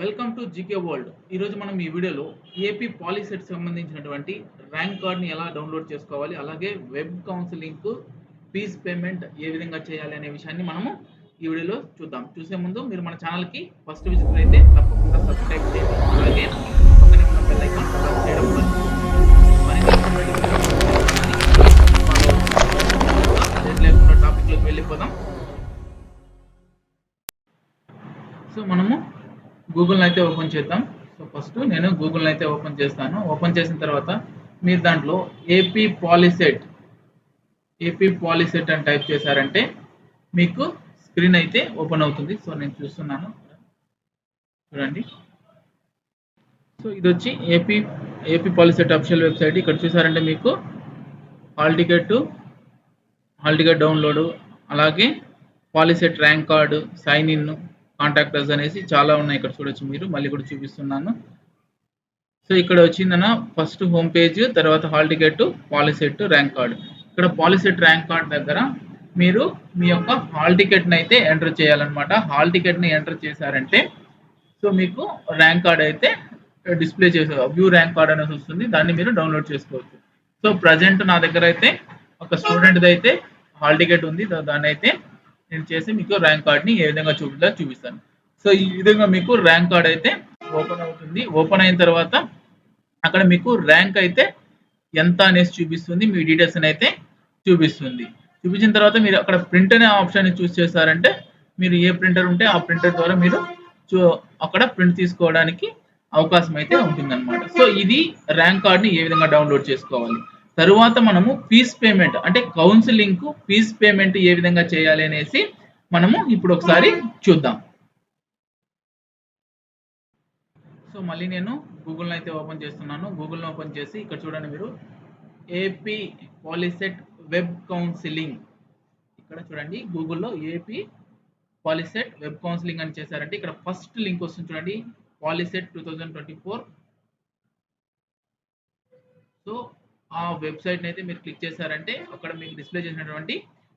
Welcome to GK world ఈరోజు మనం ఈ వీడియోలో ఏపీ పాలిసెట్ సంబంధించినటువంటి ర్యాంక్ కార్డ్ని ఎలా డౌన్లోడ్ చేసుకోవాలి అలాగే వెబ్ కౌన్సిలింగ్కు ఫీజ్ పేమెంట్ ఏ విధంగా చేయాలి అనే విషయాన్ని మనము ఈ వీడియోలో చూద్దాం. చూసే ముందు మీరు మన ఛానల్కి ఫస్ట్ విజిట్ అయితే తప్పకుండా సబ్స్క్రైబ్ చేయండి. అలాగే పక్కనే ఉన్న బెల్ ఐకాన్ ప్రెస్ చేయడం లేకుండా టాపిక్లోకి వెళ్ళిపోదాం. సో మనము గూగుల్ని అయితే ఓపెన్ చేద్దాం. సో ఫస్ట్ నేను గూగుల్ని అయితే ఓపెన్ చేస్తాను. ఓపెన్ చేసిన తర్వాత మీరు దాంట్లో ఏపీ పాలిసెట్ ఏపీ పాలిసెట్ అని టైప్ చేశారంటే మీకు స్క్రీన్ అయితే ఓపెన్ అవుతుంది. సో నేను చూస్తున్నాను. చూడండి. సో ఇది వచ్చి AP AP Polycet official website ఇక్కడ చూసారంటే మీకు hall ticket hall ticket download అలాగే Polycet rank card sign in contactors అనేసి చాలా ఉన్నాయి ఇక్కడ చూడొచ్చు మీరు మళ్ళీ కూడా చూపిస్తున్నాను. సో ఇక్కడ వచ్చిందన్న ఫస్ట్ హోమ్ పేజ్ తర్వాత hall ticket Polycet rank card ఇక్కడ పాలిసెట్ ర్యాంక్ కార్డ్ దగ్గర మీరు మీ యొక్క హాల్ టికెట్ని అయితే ఎంటర్ చేయాలన్నమాట. హాల్ టికెట్ని ఎంటర్ చేశారంటే సో మీకు ర్యాంక్ కార్డ్ అయితే డిస్ప్లే చేసే వ్యూ ర్యాంక్ కార్డ్ అనేది వస్తుంది. దాన్ని మీరు డౌన్లోడ్ చేసుకోవచ్చు. సో ప్రజెంట్ నా దగ్గర అయితే ఒక స్టూడెంట్ది అయితే హాల్ టికెట్ ఉంది. దాన్ని అయితే నేను చేసి మీకు ర్యాంక్ కార్డ్ని ఏ విధంగా చూపించాలో చూపిస్తాను. సో ఈ విధంగా మీకు ర్యాంక్ కార్డ్ అయితే ఓపెన్ అవుతుంది. ఓపెన్ అయిన తర్వాత అక్కడ మీకు ర్యాంక్ అయితే ఎంత అనేసి చూపిస్తుంది. మీ డీటెయిల్స్ అయితే చూపిస్తుంది. చూపించిన తర్వాత మీరు అక్కడ ప్రింట్ అనే ఆప్షన్ చూస్ చేశారంటే మీరు ఏ ప్రింటర్ ఉంటే ఆ ప్రింటర్ ద్వారా మీరు చూ అక్కడ ప్రింట్ తీసుకోవడానికి అవకాశం అయితే ఉంటుందన్నమాట. సో ఇది ర్యాంక్ కార్డ్ని ఏ విధంగా డౌన్లోడ్ చేసుకోవాలి? తరువాత మనము ఫీజ్ పేమెంట్ అంటే కౌన్సిలింగ్కు ఫీజ్ పేమెంట్ ఏ విధంగా చేయాలి అనేసి మనము ఇప్పుడు ఒకసారి చూద్దాం. సో మళ్ళీ నేను గూగుల్ని అయితే ఓపెన్ చేస్తున్నాను. గూగుల్ని ఓపెన్ చేసి ఇక్కడ చూడండి మీరు. ఏపీ పాలిసెట్ వెబ్ కౌన్సిలింగ్ ఇక్కడ చూడండి గూగుల్లో ఏపీ పాలిసెట్ వెబ్ కౌన్సిలింగ్ అని చేశారంటే ఇక్కడ ఫస్ట్ లింక్ వస్తుంది చూడండి. Polycet two thousand twenty four so ఆ వెబ్సైట్ అయితే మీరు క్లిక్ చేశారంటే అక్కడ మీకు డిస్ప్లే చేసినటువంటి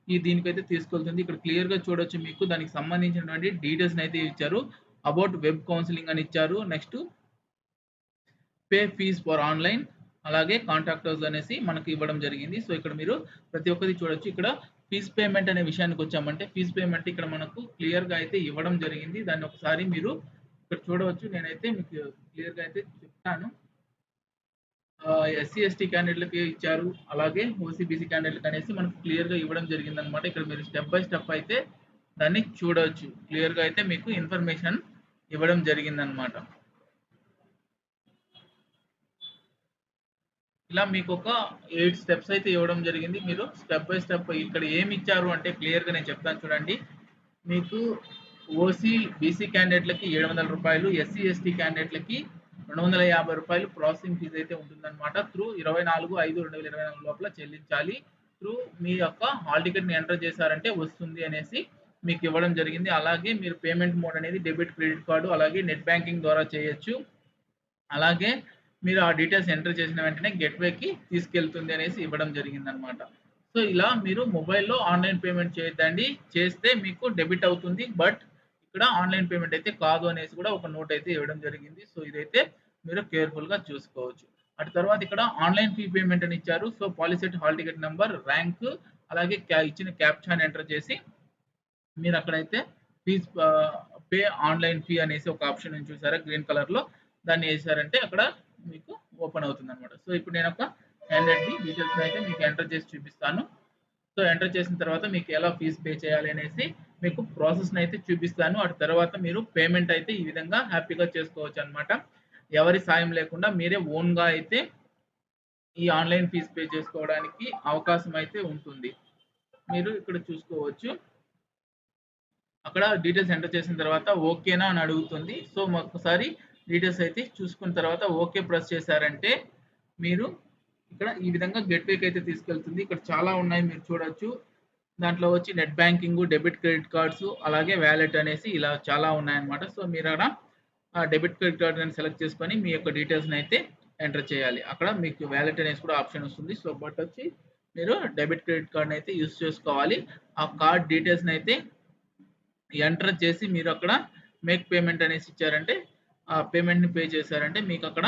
ఈ దీనికైతే తీసుకెళ్తుంది. ఇక్కడ క్లియర్గా చూడొచ్చు మీకు. దానికి సంబంధించినటువంటి డీటెయిల్స్ అయితే ఇచ్చారు. అబౌట్ వెబ్ కౌన్సిలింగ్ అని ఇచ్చారు. Next pay fee for online అలాగే కాంటాక్టర్స్ అనేసి మనకు ఇవ్వడం జరిగింది. సో ఇక్కడ మీరు ప్రతి ఒక్కటి చూడొచ్చు. ఇక్కడ ఫీజ్ పేమెంట్ అనే విషయానికి వచ్చామంటే ఫీజ్ పేమెంట్ ఇక్కడ మనకు క్లియర్గా అయితే ఇవ్వడం జరిగింది. దాన్ని ఒకసారి మీరు ఇక్కడ చూడవచ్చు. నేనైతే మీకు క్లియర్గా అయితే చెప్తాను. ఎస్సీ ఎస్టీ క్యాండిడేట్లకి ఇచ్చారు. అలాగే ఓసీబీసీ క్యాండిడేట్లకు అనేసి మనకు క్లియర్గా ఇవ్వడం జరిగింది అనమాట ఇక్కడ మీరు స్టెప్ బై స్టెప్ అయితే దాన్ని చూడవచ్చు క్లియర్గా అయితే మీకు ఇన్ఫర్మేషన్ ఇవ్వడం జరిగిందనమాట ఇలా మీకు ఒక ఎయిట్ స్టెప్స్ అయితే ఇవ్వడం జరిగింది. మీరు స్టెప్ బై స్టెప్ ఇక్కడ ఏమి ఇచ్చారు అంటే క్లియర్గా నేను చెప్తాను చూడండి. మీకు ఓసీ బీసీ క్యాండిడేట్లకి ఏడు వందల రూపాయలు ఎస్సీ ఎస్టీ క్యాండిడేట్లకి రెండు వందల యాభై రూపాయలు ప్రాసెసింగ్ ఫీజు అయితే ఉంటుందన్నమాట. త్రూ ఇరవై నాలుగు ఐదు రెండు వేల ఇరవై నాలుగు లోపల చెల్లించాలి. త్రూ మీ యొక్క హాల్ టికెట్ని ఎంటర్ చేశారంటే వస్తుంది అనేసి మీకు ఇవ్వడం జరిగింది. అలాగే మీరు పేమెంట్ మోడ్ అనేది డెబిట్ క్రెడిట్ కార్డు అలాగే నెట్ బ్యాంకింగ్ ద్వారా చేయొచ్చు. అలాగే మీరు ఆ డీటెయిల్స్ ఎంటర్ చేసిన వెంటనే గేట్వేకి తీసుకెళ్తుంది అనేసి ఇవ్వడం జరిగింది అనమాట సో ఇలా మీరు మొబైల్లో ఆన్లైన్ పేమెంట్ చేయొద్దండి. చేస్తే మీకు డెబిట్ అవుతుంది. బట్ ఇక్కడ ఆన్లైన్ పేమెంట్ అయితే కాదు అనేసి కూడా ఒక నోట్ అయితే ఇవ్వడం జరిగింది. సో ఇదైతే మీరు కేర్ఫుల్గా చూసుకోవచ్చు. అటు తర్వాత ఇక్కడ ఆన్లైన్ ఫీ పేమెంట్ అని ఇచ్చారు. So Polycet hall ticket number rank అలాగే ఇచ్చిన క్యాప్చాన్ ఎంటర్ చేసి మీరు అక్కడైతే ఫీజ్ పే ఆన్లైన్ ఫీ అనేసి ఒక ఆప్షన్ ఉంది చూసారా? గ్రీన్ కలర్లో. దాన్ని వేసారంటే అక్కడ మీకు ఓపెన్ అవుతుంది అనమాట సో ఇప్పుడు నేను ఒక క్యాండిడేట్ డీటెయిల్స్ అయితే మీకు ఎంటర్ చేసి చూపిస్తాను. సో ఎంటర్ చేసిన తర్వాత మీకు ఎలా ఫీజ్ పే చేయాలి అనేసి మీకు ప్రాసెస్ని అయితే చూపిస్తాను. అటు తర్వాత మీరు పేమెంట్ అయితే ఈ విధంగా హ్యాపీగా చేసుకోవచ్చు అన్నమాట. ఎవరి సాయం లేకుండా మీరే ఓన్గా అయితే ఈ ఆన్లైన్ ఫీజ్ పే చేసుకోవడానికి అవకాశం అయితే ఉంటుంది. మీరు ఇక్కడ చూసుకోవచ్చు. అక్కడ డీటెయిల్స్ ఎంటర్ చేసిన తర్వాత ఓకేనా అని అడుగుతుంది. సో ఒకసారి డీటెయిల్స్ అయితే చూసుకున్న తర్వాత ఓకే ప్రెస్ చేశారంటే మీరు ఇక్కడ ఈ విధంగా గేట్వేకి అయితే తీసుకెళ్తుంది. ఇక్కడ చాలా ఉన్నాయి మీరు చూడొచ్చు. దాంట్లో వచ్చి net banking debit credit cards అలాగే వ్యాలెట్ అనేసి ఇలా చాలా ఉన్నాయన్నమాట. సో మీరు అక్కడ డెబిట్ క్రెడిట్ కార్డ్ అని సెలెక్ట్ చేసుకొని మీ యొక్క డీటెయిల్స్ని అయితే ఎంటర్ చేయాలి అక్కడ మీకు వ్యాలెట్ అనేసి కూడా ఆప్షన్ వస్తుంది సో బట్ వచ్చి మీరు డెబిట్ క్రెడిట్ కార్డ్ని అయితే యూస్ చేసుకోవాలి ఆ కార్డ్ డీటెయిల్స్ని అయితే ఎంటర్ చేసి మీరు అక్కడ మేక్ పేమెంట్ అనేసి ఇచ్చారంటే ఆ పేమెంట్‌ని పే చేశారంటే మీకు అక్కడ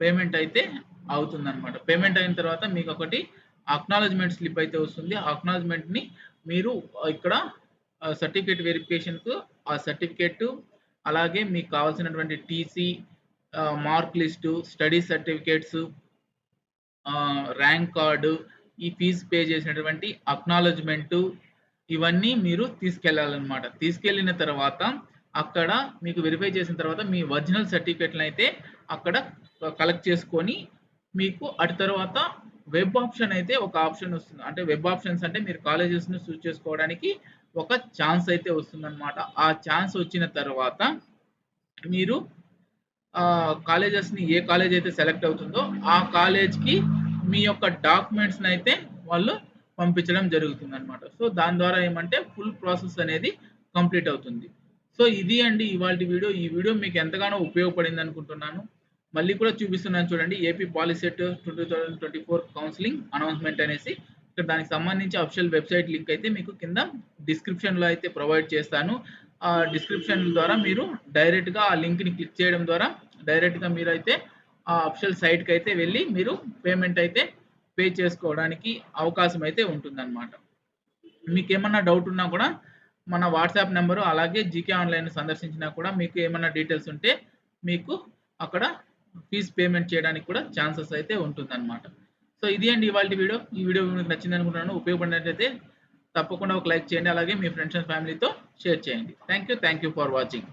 పేమెంట్ అయితే అవుతుందన్నమాట. పేమెంట్ అయిన తర్వాత మీకు ఒకటి అక్నాలజ్మెంట్ స్లిప్ అయితే వస్తుంది. ఆ మీరు ఇక్కడ సర్టిఫికేట్ వెరిఫికేషన్‌కు ఆ సర్టిఫికేట్ అలాగే మీకు కావాల్సినటువంటి TC mark list, study certificates rank card, ఈ ఫీజ్ పే చేసినటువంటి అక్నాలజ్మెంటు ఇవన్నీ మీరు తీసుకెళ్ళాలన్నమాట. తీసుకెళ్ళిన తర్వాత అక్కడ మీకు వెరిఫై చేసిన తర్వాత మీ ఒరిజినల్ అయితే అక్కడ కలెక్ట్ చేసుకొని మీకు అటు తర్వాత వెబ్ ఆప్షన్ అయితే ఒక ఆప్షన్ వస్తుంది. అంటే వెబ్ ఆప్షన్స్ అంటే మీరు కాలేజెస్‌ని చూస్ చేసుకోవడానికి ఒక ఛాన్స్ అయితే వస్తుందన్నమాట. ఆ ఛాన్స్ వచ్చిన తర్వాత మీరు కాలేజెస్‌ని ఏ కాలేజ్ అయితే సెలెక్ట్ అవుతుందో ఆ కాలేజ్‌కి మీ యొక్క డాక్యుమెంట్స్ని అయితే వాళ్ళు పంపించడం జరుగుతుందన్నమాట. సో, దాని ద్వారా ఏమంటే ఫుల్ ప్రాసెస్ అనేది కంప్లీట్ అవుతుంది. సో, ఇది అండి ఇవాళ వీడియో. ఈ వీడియో మీకు ఎంతగానో ఉపయోగపడింది అనుకుంటున్నాను మళ్ళీ కూడా చూపిస్తున్నాను చూడండి. AP Polycet twenty twenty four counselling announcement అనేసి. ఇక్కడ దానికి సంబంధించి అఫిషియల్ వెబ్‌సైట్ లింక్ అయితే మీకు కింద డిస్క్రిప్షన్‌లో అయితే ప్రొవైడ్ చేస్తాను. ఆ డిస్క్రిప్షన్ ద్వారా మీరు డైరెక్ట్‌గా ఆ లింక్‌ని క్లిక్ చేయడం ద్వారా డైరెక్ట్‌గా మీరు అయితే ఆ అఫిషియల్ అయితే వెళ్ళి మీరు పేమెంట్ అయితే పే చేసుకోవడానికి అవకాశం అయితే ఉంటుందన్నమాట. మీకు ఏమన్నా డౌట్ ఉన్నా కూడా మన వాట్సాప్ నెంబరు అలాగే జీకే ఆన్‌లైన్ సందర్శించినా కూడా మీకు ఏమన్నా డీటెయిల్స్ ఉంటే మీకు అక్కడ ఫీజ్ పేమెంట్ చేయడానికి కూడా ఛాన్సెస్ అయితే ఉంటుందన్నమాట. సో, ఇది అండి ఇవాళ వీడియో. ఈ వీడియో మీకు నచ్చిందనుకుంటున్నాను. ఉపయోగపడినట్లయితే తప్పకుండా ఒక లైక్ చేయండి. అలాగే మీ ఫ్రెండ్స్ అండ్ ఫ్యామిలీతో షేర్ చేయండి. Thank you. Thank you for watching.